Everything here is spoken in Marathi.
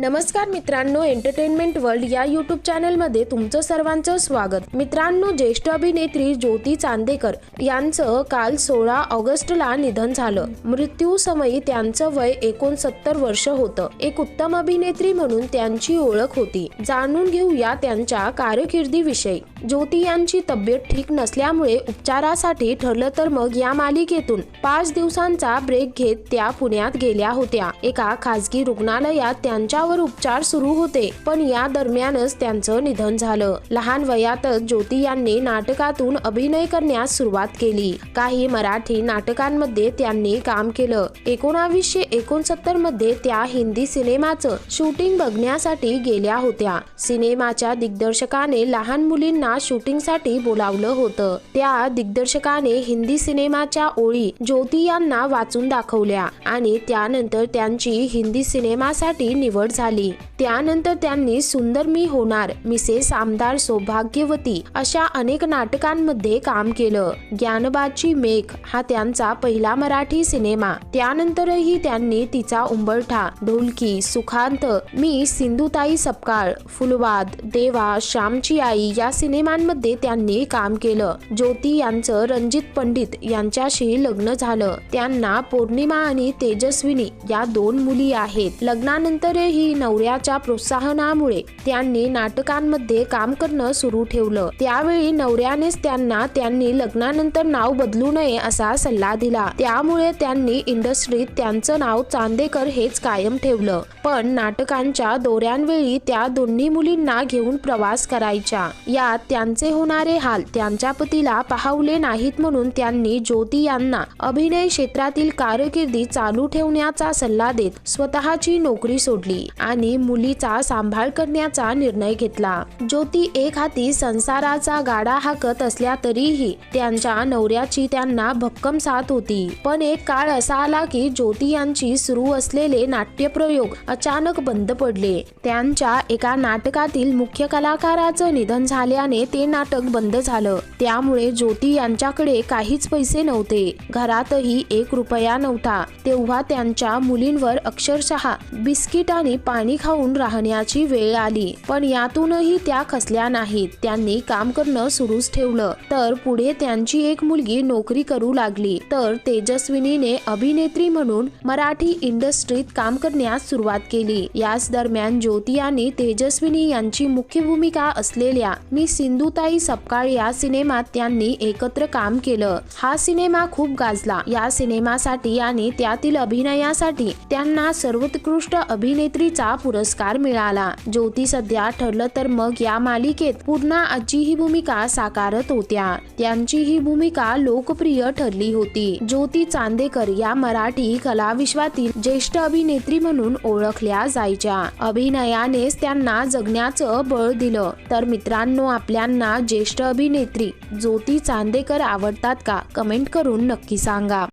नमस्कार मित्रांनो एंटरटेनमेंट वर्ल्ड या यूट्यूब चॅनलमध्ये तुमचं सर्वांचं स्वागत. मित्रांनो ज्येष्ठ अभिनेत्री ज्योती चांदेकर यांचं काल सोळा ऑगस्टला निधन झालं. मृत्यू समयी त्यांचं वय एकोणसत्तर वर्ष होतं. एक उत्तम अभिनेत्री म्हणून त्यांची ओळख होती. जाणून घेऊया त्यांच्या कारकिर्दीविषयी. ज्योती यांची तब्येत ठीक नसल्यामुळे उपचारासाठी ठरलं तर मग या मालिकेतून पाच दिवसांचा ब्रेक घेत त्या पुण्यात गेल्या होत्या. एका खासगी रुग्णालयात त्यांच्या त्यांच्यावर उपचार सुरू होते पण या दरम्यानच त्यांचं निधन झालं. लहान वयातच ज्योती यांनी नाटकातून अभिनय करण्यास सुरुवात केली. काही मराठी नाटकांमध्ये त्यांनी काम केलं. एकोणावीसशे एकोणसत्तरमध्ये त्या हिंदी सिनेमाचं शूटिंग बघण्यासाठी गेल्या होत्या. सिनेमाच्या दिग्दर्शकाने लहान मुलींना शूटिंगसाठी बोलावलं होतं. त्या दिग्दर्शकाने हिंदी सिनेमाच्या ओळी ज्योती यांना वाचून दाखवल्या आणि त्यानंतर त्यांची हिंदी सिनेमासाठी निवड झाली त्यानंतर त्यांनी सुंदर मी होणार मिसेस आमदार सौभाग्यवती अशा अनेक नाटकांमध्ये काम केलं. ज्ञानबाची मेघ हा त्यांचा पहिला मराठी सिनेमा. त्यानंतरही त्यांनी तिचा उंबरठा ढोलकी सुखांत मी सिंधुताई सपकाळ फुलवाद देवा श्यामची आई या सिनेमांमध्ये त्यांनी काम केलं. ज्योती यांचं रणजित पंडित यांच्याशी लग्न झालं. त्यांना पौर्णिमा आणि तेजस्विनी या दोन मुली आहेत. लग्नानंतरही नवऱ्याच्या प्रोत्साहनामुळे त्यांनी नाटकांमध्ये काम करणं सुरू ठेवलं. त्यावेळी नवऱ्यानेच त्यांना त्यांनी लग्नानंतर नाव बदलू नये असा सल्ला दिला. त्यामुळे त्यांनी इंडस्ट्रीत त्यांचं नाव चांदेकर हेच कायम ठेवलं. पण नाटकांच्या दौऱ्यांवेळी त्या दोन्ही मुलींना घेऊन प्रवास करायच्या. यात त्यांचे होणारे हाल त्यांच्या पतीला पाहवले नाहीत म्हणून त्यांनी ज्योती यांना अभिनय क्षेत्रातील कारकिर्दी चालू ठेवण्याचा सल्ला देत स्वतःची नोकरी सोडली. आणि मुलीचा सांभाळ करण्याचा निर्णय घेतला. ज्योती एक हाती संसाराचा गाडा हाकत असल्या तरीही त्यांच्या नवऱ्याची त्यांना भक्कम साथ होती. पण एक काळ असा आला की ज्योती यांची सुरू असलेले नाट्यप्रयोग अचानक बंद पडले. त्यांच्या एका नाटकातील मुख्य कलाकाराचं निधन झाल्याने ते नाटक बंद झालं. त्यामुळे ज्योती यांच्याकडे काहीच पैसे नव्हते. घरातही एक रुपया नव्हता. तेव्हा त्यांच्या मुलींवर अक्षरशः बिस्किट आणि पाणी खाऊन राहण्याची वेळ आली. पण यातूनही त्या खसल्या नाहीत. त्यांनी काम करणं सुरूच ठेवलं. तर पुढे त्यांची एक मुलगी नोकरी करू लागली. तर तेजस्विनीने अभिनेत्री म्हणून मराठी इंडस्ट्रीत काम करण्यास सुरुवात केली. याच दरम्यान ज्योती तेजस्विनी यांची मुख्य भूमिका असलेल्या मी सिंधुताई सपकाळ या सिनेमात त्यांनी एकत्र काम केलं. हा सिनेमा खूप गाजला. या सिनेमासाठी आणि त्यातील अभिनयासाठी त्यांना सर्वोत्कृष्ट अभिनेत्री अभिनेत्रीचा पुरस्कार मिळाला. ज्योती सध्या ठरलं तर मग या मालिकेत पूर्णा आजी ही भूमिका साकारत होत्या. त्यांची ही भूमिका लोकप्रिय ठरली होती. ज्योती चांदेकर या मराठी कलाविश्वातील ज्येष्ठ अभिनेत्री म्हणून ओळखल्या जायच्या. अभिनयानेच त्यांना जगण्याचं बळ दिलं. तर मित्रांनो आपल्यांना ज्येष्ठ अभिनेत्री ज्योती चांदेकर आवडतात का? कमेंट करून नक्की सांगा.